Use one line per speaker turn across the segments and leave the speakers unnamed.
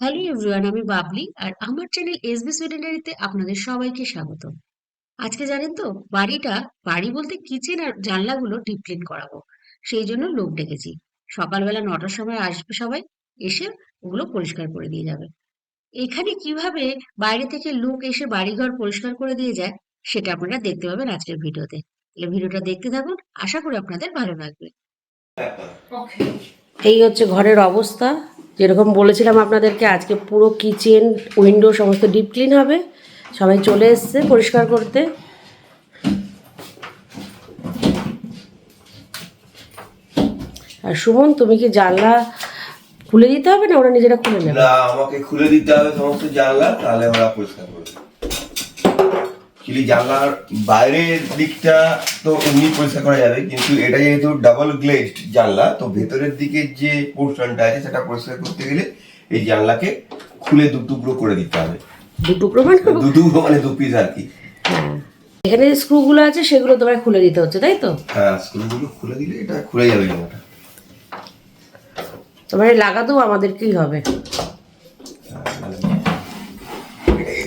Hello everyone আমি বাবলি আর আমার channel SB সুইডেনারিতে আপনাদের সবাইকে স্বাগত। আজকে জানেন তো, বাড়িটা বাড়ি বলতে কিচেন আর জানলাগুলো ডিপ ক্লিন করাবো। সেই জন্য লোক ডেকেছি। সকালবেলা নটার সময় আসবে সবাই, এসে ওগুলো পরিষ্কার করে দিয়ে যাবে। এখানে কীভাবে বাইরে থেকে লোক এসে বাড়িঘর পরিষ্কার করে দিয়ে যায়, সেটা আপনারা দেখতে পাবেন আজকের ভিডিওতে। তাহলে ভিডিওটা দেখতে থাকুন, আশা করি আপনাদের ভালো লাগবে। এই হচ্ছে ঘরের অবস্থা। যেরকম বলেছিলাম আপনাদেরকে, আজকে পুরো কিচেন উইন্ডো সমস্ত ডিপ ক্লিন হবে। সবাই চলে এসছে পরিষ্কার করতে। আর সুমন তুমি কি জানলা খুলে দিতে হবে না ওরা নিজেরা খুলে নেবে?
না আমাকে খুলে দিতে হবে সমস্ত জানলা তাহলে ওরা পরিষ্কার করবে। খালি জানলার বাইরের দিকটা তো এমনি পরিষ্কার করা যাবে কিন্তু এটা যেহেতু ডাবল গ্লেজড জানলা তো ভেতরের দিকের যে পোর্শনটা আছে সেটা পরিষ্কার করতে গেলে এই জানলাকে খুলে দু টুকরো করে দিতে হবে।
দু টুকরো মানে
দু টুকরো মানে দু পিস আর কি।
হ্যাঁ এখানে যে স্ক্রুগুলো আছে সেগুলো তোমায় খুলে দিতে হচ্ছে তাই তো?
হ্যাঁ স্ক্রুগুলো খুলে দিলে এটা খুলে যাবে জামাটা
তোমার লাগাতেও আমাদেরকেই হবে।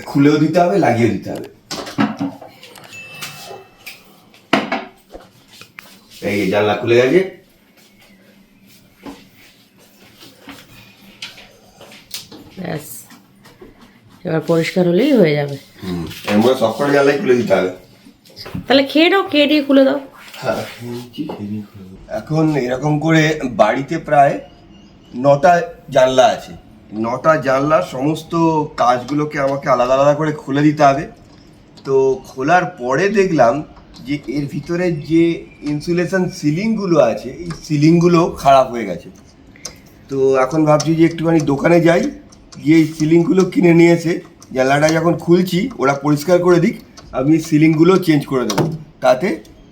খুলেও দিতে হবে লাগিয়ে দিতে হবে। এই জানলা খুলে গেছে।
ব্যাস এবার পরিষ্কার হলেই হয়ে যাবে।
হুম এর মধ্যে সবকটা জানলাই খুলে দিতে হবে।
তাহলে খেয়ে নাও খেয়ে দিয়ে খুলে দাও।
হ্যাঁ, এখন এরকম করে বাড়িতে প্রায় নটা জানলা আছে। নটা জানলার সমস্ত কাজগুলোকে আমাকে আলাদা আলাদা করে খুলে দিতে হবে। তো খোলার পরে দেখলাম যে এর ভিতরে যে ইনসুলেশন সিলিংগুলো আছে, এই সিলিংগুলো খারাপ হয়ে গেছে। তো এখন ভাবছি যে একটুখানি দোকানে যাই, গিয়ে এই সিলিংগুলো কিনে নিয়ে এসে জানলাটা যখন খুলছি, ওরা পরিষ্কার করে দিক, আমি সিলিংগুলো চেঞ্জ করে দেবো। তাতে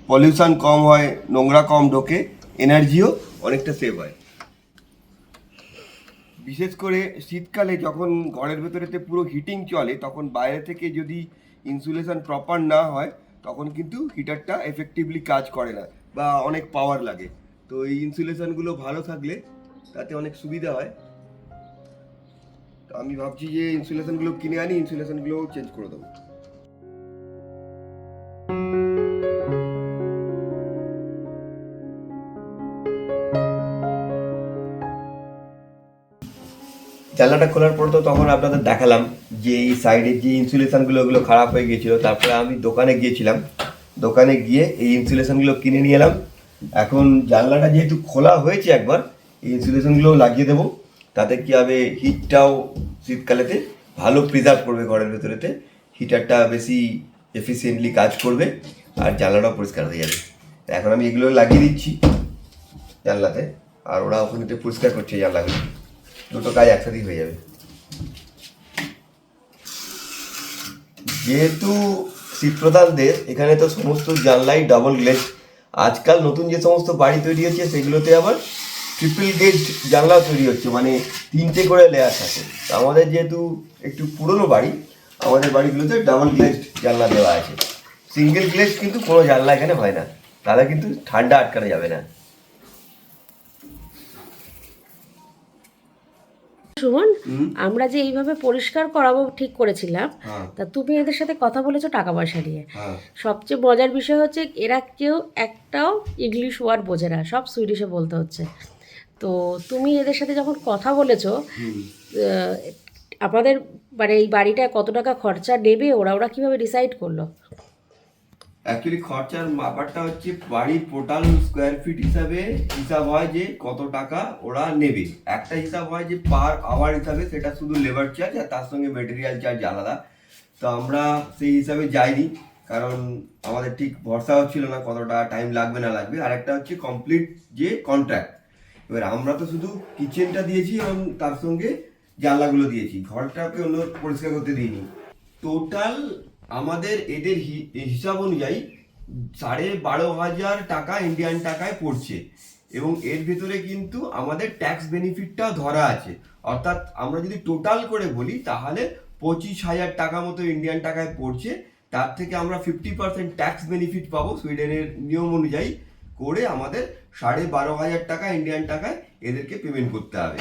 পলিউশন কম হয়, নোংরা কম ঢোকে এনার্জিও অনেকটা সেভ হয়। বিশেষ করে শীতকালে যখন ঘরের ভেতরেতে পুরো হিটিং চলে, তখন বাইরে থেকে যদি ইনসুলেশন প্রপার না হয়, তখন কিন্তু হিটারটা এফেক্টিভলি কাজ করে না বা অনেক পাওয়ার লাগে। তো এই ইনসুলেশনগুলো ভালো থাকলে তাতে অনেক সুবিধা হয়। তো আমি ভাবছি যে ইনসুলেশনগুলো কিনে আনি ইনসুলেশনগুলো চেঞ্জ করে দেবো। জানলাটা খোলার পর তো তখন আপনাদের দেখালাম যে এই সাইডের যে ইনসুলেশনগুলো ওগুলো খারাপ হয়ে গিয়েছিল। তারপরে আমি দোকানে গিয়েছিলাম। দোকানে গিয়ে এই ইনসুলেশনগুলো কিনে নিয়ে এলাম। এখন জানলাটা যেহেতু খোলা হয়েছে একবার, এই ইনসুলেশনগুলো লাগিয়ে দেবো। তাতে কি হবে? হিটটাও শীতকালেতে ভালো প্রিজার্ভ করবে ঘরের ভেতরেতে। হিটারটা বেশি এফিসিয়েন্টলি কাজ করবে আর জানলাটাও পরিষ্কার হয়ে যাবে। এখন আমি এগুলো লাগিয়ে দিচ্ছি জানলাতে। আর ওরা ওখানে পরিষ্কার করছে জানলাগুলো। দুটো কাজ একসাথেই হয়ে যাবে। যেহেতু শীতপ্রধান দেশ এখানে তো সমস্ত জানলাই ডাবল গ্লেজ আজকাল নতুন যে সমস্ত বাড়ি তৈরি হচ্ছে, সেগুলোতে আবার ট্রিপল গেজ জানলাও তৈরি হচ্ছে মানে তিনটে করে লেয়ার থাকে আমাদের যেহেতু একটু পুরনো বাড়ি, আমাদের বাড়িগুলোতে ডাবল গ্লেজ জানলা দেওয়া আছে। সিঙ্গেল গ্লেজ কিন্তু কোনো জানলা এখানে হয় না। তাহলে কিন্তু ঠান্ডা আটকানো যাবে না।
সুমন আমরা যে এইভাবে পরিষ্কার করাবো ঠিক করেছিলাম।
হ্যাঁ।
তা তুমি এদের সাথে কথা বলেছ টাকা পয়সা নিয়ে।
হ্যাঁ।
সবচেয়ে মজার বিষয় হচ্ছে এরা কেউ একটাও ইংলিশ ওয়ার্ড বোঝে না সব সুইডিশে বলতে হচ্ছে। তো তুমি এদের সাথে যখন কথা বলেছ আমাদের মানে এই বাড়িটায় কত টাকা খরচা নেবে ওরা ওরা কীভাবে ডিসাইড করল?
অ্যাকচুয়ালি খরচার ব্যাপারটা হচ্ছে বাড়ির টোটাল স্কোয়ার ফিট হিসাবে হিসাব হয় যে কত টাকা ওরা নেবে। একটা হিসাব হয় যে পার আওয়ার হিসাবে সেটা শুধু লেবার চার্জ আর তার সঙ্গে মেটেরিয়াল চার্জ আলাদা। তো আমরা সেই হিসাবে যাইনি, কারণ আমাদের ঠিক ভরসা হচ্ছিল না কতটা টাইম লাগবে না লাগবে। আর একটা হচ্ছে কমপ্লিট যে কন্ট্রাক্ট এবার আমরা তো শুধু কিচেনটা দিয়েছি এবং তার সঙ্গে জানলাগুলো দিয়েছি। ঘরটাকে অন্য পরিষ্কার করতে দিইনি। টোটাল আমাদের এদের হিসাব অনুযায়ী সাড়ে বারো হাজার টাকা ইন্ডিয়ান টাকায় পড়ছে। এবং এর ভেতরে কিন্তু আমাদের ট্যাক্স বেনিফিটটাও ধরা আছে। অর্থাৎ আমরা যদি টোটাল করে বলি, তাহলে পঁচিশ হাজার টাকা মতো ইন্ডিয়ান টাকায় পড়ছে। তার থেকে আমরা ফিফটি পার্সেন্ট ট্যাক্স বেনিফিট পাবো সুইডেনের নিয়ম অনুযায়ী করে আমাদের সাড়ে বারো হাজার টাকা ইন্ডিয়ান টাকায় এদেরকে পেমেন্ট করতে হবে।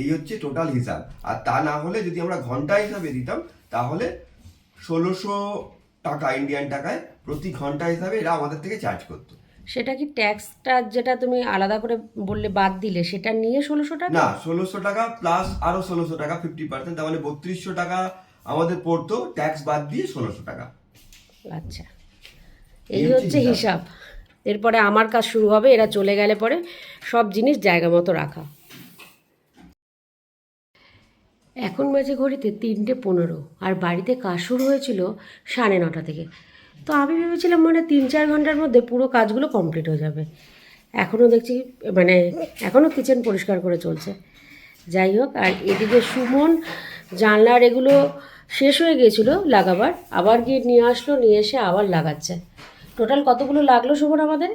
এই হচ্ছে টোটাল হিসাব। আর তা না হলে যদি আমরা ঘণ্টা হিসাবে দিতাম, তাহলে ষোলোশো টাকা ইন্ডিয়ান টাকায় প্রতি ঘণ্টা হিসাবে এরা আমাদের থেকে চার্জ করতো।
সেটা কি ট্যাক্সটা যেটা তুমি আলাদা করে বললে বাদ দিলে সেটা নিয়ে ষোলোশো টাকা?
না ষোলোশো টাকা প্লাস আরও ষোলোশো টাকা ফিফটি পার্সেন্ট তার মানে বত্রিশশো টাকা আমাদের পড়তো ট্যাক্স বাদ দিয়ে ষোলোশো টাকা।
আচ্ছা
এই হচ্ছে। হিসাব।
এরপরে আমার কাজ শুরু হবে এরা চলে গেলে পরে সব জিনিস জায়গা মতো রাখা। এখন বাজে ঘড়িতে তিনটে পনেরো আর বাড়িতে কাজ শুরু হয়েছিল সাড়ে নটা থেকে। তো আমি ভেবেছিলাম মানে তিন চার ঘণ্টার মধ্যে পুরো কাজগুলো কমপ্লিট হয়ে যাবে। এখনও দেখছি মানে এখনও কিচেন পরিষ্কার করে চলছে। যাই হোক, আর এদিকে সুমন জানলার এগুলো শেষ হয়ে গিয়েছিল লাগাবার, আবার গিয়ে নিয়ে আসলো, নিয়ে এসে আবার লাগাচ্ছে। টোটাল কতগুলো লাগল সুমন আমাদের?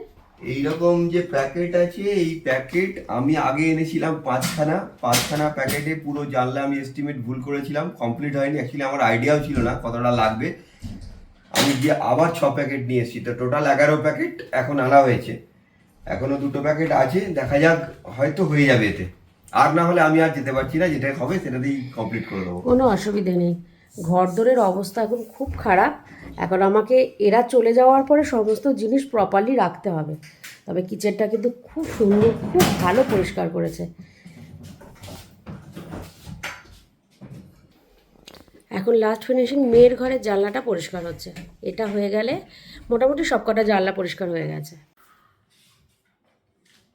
এইরকম যে প্যাকেট আছে, এই প্যাকেট আমি আগে এনেছিলাম পাঁচখানা পাঁচখানা প্যাকেটে পুরো জানলা আমি এস্টিমেট ভুল করেছিলাম কমপ্লিট হয়নি। অ্যাকচুয়ালি আমার আইডিয়াও ছিল না কতটা লাগবে। আমি গিয়ে আবার ছ প্যাকেট নিয়ে এসেছি। তো টোটাল এগারো প্যাকেট এখন আনা হয়েছে। এখনও দুটো প্যাকেট আছে, দেখা যাক, হয়তো হয়ে যাবে এতে। আর না হলে আমি আর যেতে পারছি না যেটা হবে সেটাতেই কমপ্লিট করে দেবো।
কোনো অসুবিধে নেই। ঘরদোরের অবস্থা এখন খুব খারাপ। এখন আমাকে এরা চলে যাওয়ার পরে সমস্ত জিনিস প্রপারলি রাখতে হবে। তবে কিচেনটা কিন্তু খুব সুন্দর, খুব ভালো পরিষ্কার করেছে। এখন লাস্ট ফিনিশিং মেয়ের ঘরের জানলাটা পরিষ্কার হচ্ছে। এটা হয়ে গেলে মোটামুটি সবকটা জানলা পরিষ্কার হয়ে গেছে।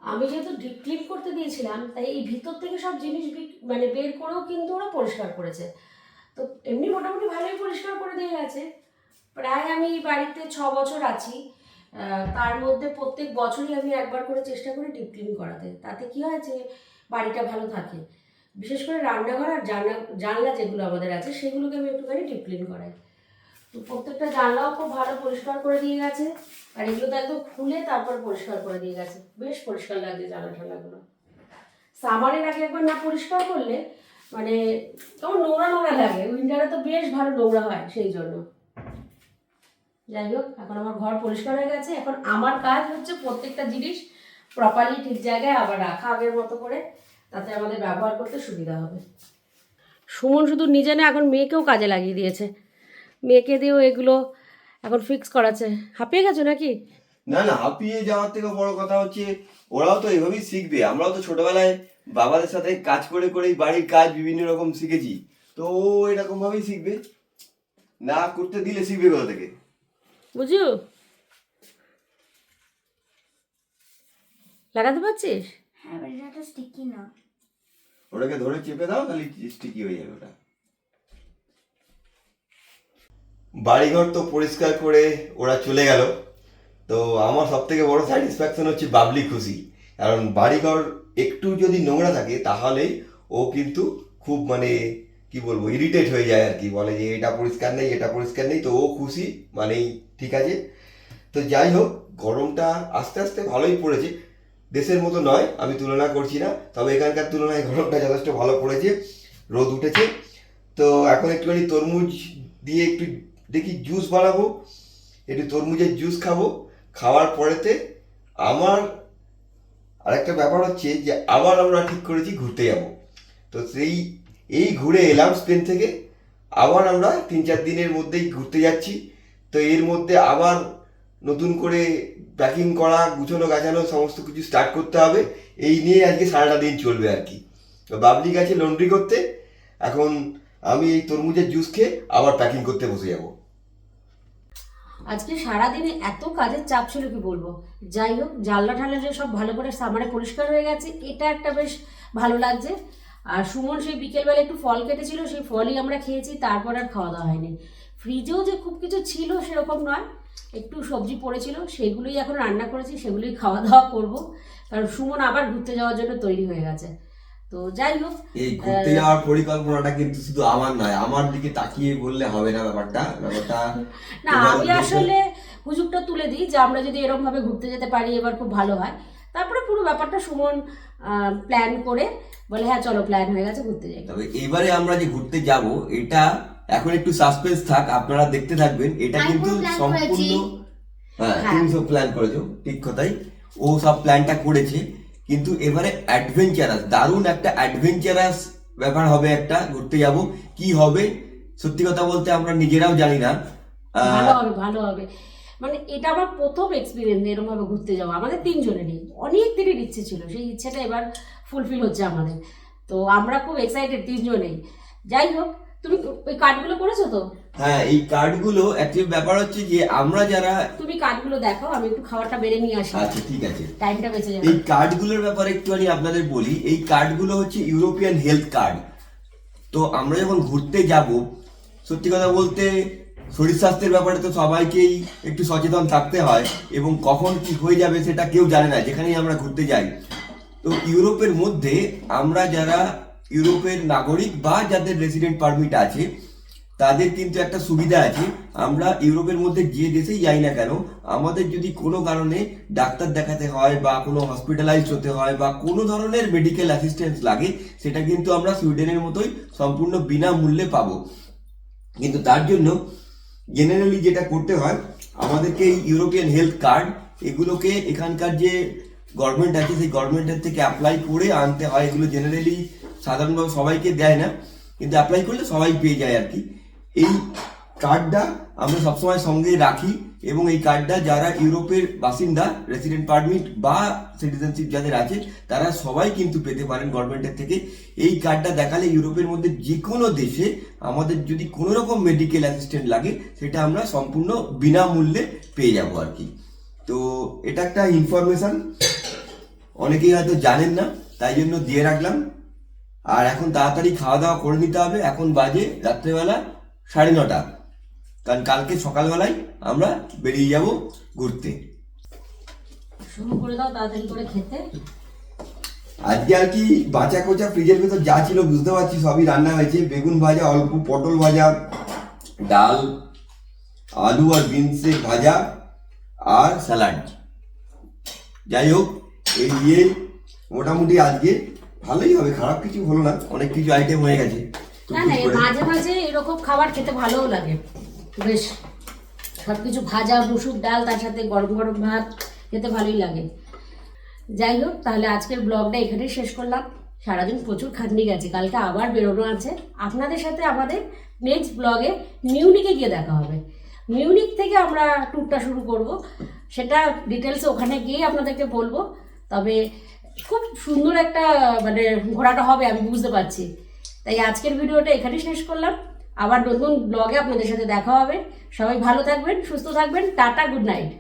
আমি যেহেতু ডিপ ক্লিন করতে দিয়েছিলাম, তাই এই ভিতর থেকে সব জিনিস মানে বের করেও কিন্তু ওরা পরিষ্কার করেছে। তো এমনি মোটামুটি ভালোই পরিষ্কার করে দিয়ে গেছে। প্রায় আমি বাড়িতে ছ বছর আছি। তার মধ্যে প্রত্যেক বছরই আমি একবার করে চেষ্টা করি ডিপ ক্লিন করাতে। তাতে কি হয় যে বাড়িটা ভালো থাকে। বিশেষ করে রান্নাঘর আর জানলা জানলা যেগুলো আমাদের আছে, সেগুলোকে আমি একটুখানি ডিপ ক্লিন করাই। তো প্রত্যেকটা জানলাও খুব ভালো পরিষ্কার করে দিয়ে গেছে। আর এগুলো তো একদম খুলে তারপর পরিষ্কার করে দিয়ে গেছে। বেশ পরিষ্কার লাগছে জানলা টানলাগুলো সামারের আগে একবার না পরিষ্কার করলে মানে কেমন নোংরা নোংরা লাগে। উইন্টারে তো বেশ ভালো নোংরা হয় সেই জন্য। যাই হোক, এখন আমার ঘর পরিষ্কার হয়ে গেছে। এখন আমার কাজ হচ্ছে প্রত্যেকটা জিনিস প্রপারলি ঠিক জায়গায় আবার রাখা আগের মতো করে। তাতে আমাদের ব্যবহার করতে সুবিধা হবে। সুমন শুধু নিজে না, এখন মেয়েকেও কাজে লাগিয়ে দিয়েছে। মেয়েকে দিয়েও এগুলো এখন ফিক্স করাচ্ছে। হাঁপিয়ে গেছো নাকি?
না না, হাঁপিয়ে যাওয়ার থেকে বড় কথা হচ্ছে, ওরাও তো এভাবেই শিখবে। আমরাও তো ছোটবেলায় বাবাদের সাথে কাজ করে করেই বাড়ির কাজ বিভিন্ন রকম শিখেছি। তো ও এরকম ভাবেই শিখবে। না করতে দিলে শিখবে কোথা থেকে?
বুঝু? লাগাতে পারছিস?
হ্যাঁ স্টিকি না।
ওটাকে ধরে চেপে দাও তাহলে স্টিকি হয়ে যাবে ওটা। বাড়িঘর তো পরিষ্কার করে ওরা চলে গেল। তো আমার সব থেকে বড় স্যাটিসফ্যাকশন হচ্ছে বাবলি খুশি। কারণ বাড়িঘর একটু যদি নোংরা থাকে, তাহলেই ও কিন্তু খুব মানে কি বলব ইরিটেট হয়ে যায় আর কি বলে যে, এটা পরিষ্কার নেই, এটা পরিষ্কার নেই। তো ও খুশি, মানেই ঠিক আছে। তো যাই হোক, গরমটা আস্তে আস্তে ভালোই পড়েছে। দেশের মতো নয়, আমি তুলনা করছি না, তবে এখানকার তুলনায় গরমটা যথেষ্ট ভালো পড়েছে, রোদ উঠেছে। তো এখন একটুখানি তরমুজ দিয়ে একটু দেখি জুস বানাবো, একটু তরমুজের জুস খাব। খাওয়ার পরেতে আমার আরেকটা ব্যাপার হচ্ছে যে আবার আমরা ঠিক করেছি ঘুরতে যাব। তো সেই, এই ঘুরে এলাম স্পেন থেকে, আবার আমরা তিন চার দিনের মধ্যেই ঘুরতে যাচ্ছি। তো এর মধ্যে আবার নতুন করে প্যাকিং করা, গুছানো, গাছানো সমস্ত কিছু স্টার্ট করতে হবে। এই নিয়ে আজকে সারাটা দিন চলবে আর কি। তো বাবলি গেছে লন্ড্রি করতে, এখন আমি এই তরমুজের জুস খেয়ে আবার প্যাকিং করতে বসে যাব।
আজকে সারাদিনে এত কাজের চাপ ছিল কি বলব? যাই হোক, জানলা ঠাল্লা যে সব ভালো করে সামারে পরিষ্কার হয়ে গেছে, এটা একটা বেশ ভালো লাগছে। আর সুমন সেই বিকেলবেলা একটু ফল কেটেছিল, সেই ফলই আমরা খেয়েছি, তারপর আর খাওয়া দাওয়া হয়নি। ফ্রিজেও যে খুব কিছু ছিল সেরকম নয়, একটু সবজি পড়েছিল, সেগুলোই এখন রান্না করেছি, সেগুলোই খাওয়া দাওয়া করব। কারণ সুমন আবার ঘুরতে যাওয়ার জন্য তৈরি হয়ে গেছে। তো যাই হোক
এই ঘুরতে যাওয়ার পরিকল্পনাটা কিন্তু শুধু আমার নয় আমার দিকে তাকিয়ে বললে হবে না ব্যাপারটা। ব্যাপারটা
না আমি আসলে হুজুগটা তুলে দিই যে আমরা যদি এরকম ভাবে ঘুরতে যেতে পারি এবার খুব ভালো হয়। তারপরে পুরো ব্যাপারটা সুমন প্ল্যান করে বলে হ্যাঁ চলো প্ল্যান হয়ে গেছে ঘুরতে যাই।
তবে এবারে আমরা যে ঘুরতে যাব এটা এখন একটু সাসপেন্স থাক আপনারা দেখতে থাকবেন। এটা কিন্তু সম্পূর্ণ হ্যাঁ
হ্যাঁ।
তুমি সব প্ল্যান করেছ ঠিক কথাই। ও সব প্ল্যানটা করেছে। কিন্তু এবারে অ্যাডভেঞ্চারাস দারুণ একটা অ্যাডভেঞ্চারাস ব্যাপার হবে একটা ঘুরতে যাব। কি হবে? সত্যি কথা বলতে আমরা নিজেরাও জানি না।
ভালো হবে ভালো হবে। মানে এটা আমার প্রথম এক্সপিরিয়েন্স এরকম ভাবে ঘুরতে যাওয়া। আমাদের তিনজনেরই অনেক দিনের ইচ্ছে ছিল। সেই ইচ্ছেটা এবার ফুলফিল হচ্ছে আমাদের। তো আমরা খুব এক্সাইটেড তিনজনেই। যাই হোক তুমি ওই কার্ডগুলো করেছ তো?
হ্যাঁ এই কার্ডগুলো অ্যাকচুয়ালি ব্যাপার হচ্ছে যে আমরা যারা
তুমি কার্ডগুলো দেখো আমি একটু খাবারটা বেড়ে নিয়ে আসি।
আচ্ছা ঠিক আছে।
টাইমটা বেঁচে যাবে।
এই কার্ডগুলোর ব্যাপারে একটুখানি আপনাদের বলি। এই কার্ডগুলো হচ্ছে ইউরোপিয়ান হেলথ কার্ড তো আমরা যখন ঘুরতে যাব সত্যি কথা বলতে শরীর স্বাস্থ্যের ব্যাপারে তো সবাইকেই একটু সচেতন থাকতে হয় এবং কখন কি হয়ে যাবে সেটা কেউ জানে না যেখানেই আমরা ঘুরতে যাই। তো ইউরোপের মধ্যে আমরা যারা ইউরোপের নাগরিক বা যাদের রেসিডেন্ট পারমিট আছে, তাদের কিন্তু একটা সুবিধা আছে। আমরা ইউরোপের মধ্যে যে দেশেই যাই না কেন, আমাদের যদি কোনো কারণে ডাক্তার দেখাতে হয় বা কোনো হসপিটালাইজড হতে হয় বা কোনো ধরনের মেডিকেল অ্যাসিস্ট্যান্স লাগে, সেটা কিন্তু আমরা সুইডেনের মতোই সম্পূর্ণ বিনামূল্যে পাবো। কিন্তু তার জন্য জেনারেলি যেটা করতে হয়, আমাদেরকে এই ইউরোপিয়ান হেলথ কার্ড, এগুলোকে এখানকার যে গভর্নমেন্ট আছে, সেই গভর্নমেন্টের থেকে অ্যাপ্লাই করে আনতে হয়। এগুলো জেনারেলি সাধারণভাবে সবাইকে দেয় না, কিন্তু অ্যাপ্লাই করলে সবাই পেয়ে যায় আর কি। এই কার্ডটা আমরা সবসময় সঙ্গে রাখি এবং এই কার্ডটা যারা ইউরোপের বাসিন্দা রেসিডেন্ট পারমিট বা সিটিজেনশিপ যাদের আছে, তারা সবাই কিন্তু পেতে পারেন গভর্নমেন্টের থেকে। এই কার্ডটা দেখালে ইউরোপের মধ্যে যে কোনো দেশে আমাদের যদি কোনো রকম মেডিকেল অ্যাসিস্ট্যান্ট লাগে, সেটা আমরা সম্পূর্ণ বিনামূল্যে পেয়ে যাব আর কি। তো এটা একটা ইনফরমেশন অনেকেই হয়তো জানেন না, তাই জন্য দিয়ে রাখলাম। আর এখন তাড়াতাড়ি খাওয়া দাওয়া করে নিতে হবে। এখন বাজে রাত্রেবেলা সাড়ে নটা। কারণ কালকে সকালবেলায় আমরা বেরিয়ে যাব ঘুরতে।
শুরু করে দাও তাড়াতাড়ি করে খেতে।
আজকে আর কি বাঁচা কোচা ফ্রিজের ভেতর যা ছিল বুঝতে পারছি সবই রান্না হয়েছে। বেগুন ভাজা অল্প পটল ভাজা ডাল আলু আর বিনসের ভাজা আর স্যালাড। যাই হোক এই দিয়ে মোটামুটি আজকে ভালোই হবে খারাপ কিছু হলো না অনেক কিছু আইটেম হয়ে গেছে।
না না মাঝে মাঝে এরকম খাবার খেতে ভালোও লাগে। বেশ সব কিছু ভাজা মুসুর ডাল তার সাথে গরম গরম ভাত খেতে ভালোই লাগে। যাই হোক তাহলে আজকের ব্লগটা এখানেই শেষ করলাম। সারাদিন প্রচুর খাটনি গেছে কালকে আবার বেরোনো আছে। আপনাদের সাথে আমাদের নেক্সট ব্লগে মিউনিকে গিয়ে দেখা হবে। মিউনিক থেকে আমরা ট্যুরটা শুরু করব। সেটা ডিটেলসে ওখানে গিয়ে আপনাদেরকে বলব। তবে খুব সুন্দর একটা মানে ঘোরাটা হবে, আমি বুঝতে পারছি। তাই আজকের ভিডিওটা এখানে শেষ করলাম। আবার নতুন ব্লগে আপনাদের সাথে দেখা হবে। সবাই ভালো থাকবেন, সুস্থ থাকবেন। Tata good night